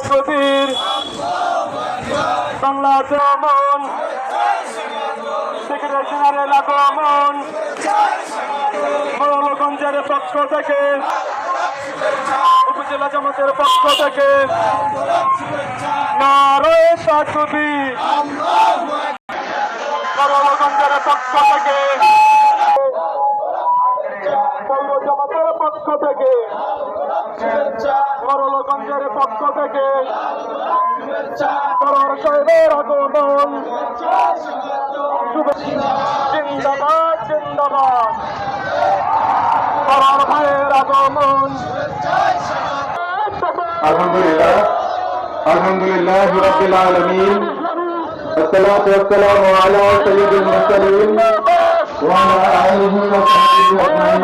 কবির বাংলা দমন সেক্রেটারি পক্ষ থেকে, উপজেলা জামাতের পক্ষ থেকে নারায় মৌলগঞ্জের পক্ষ থেকে পক্ষ থেকে মরলগঞ্জের পক্ষ থেকে করর সাহেবের আগমন শুভেচ্ছা জিন্দাবাদ জিন্দাবাদ করর ভাইয়ের আগমন আলহামদুলিল্লাহ আলহামদুলিল্লাহ রব্বিল আলামিন والصلاة والسلام على سيد المرسلين وعلى آله وصحبه أجمعين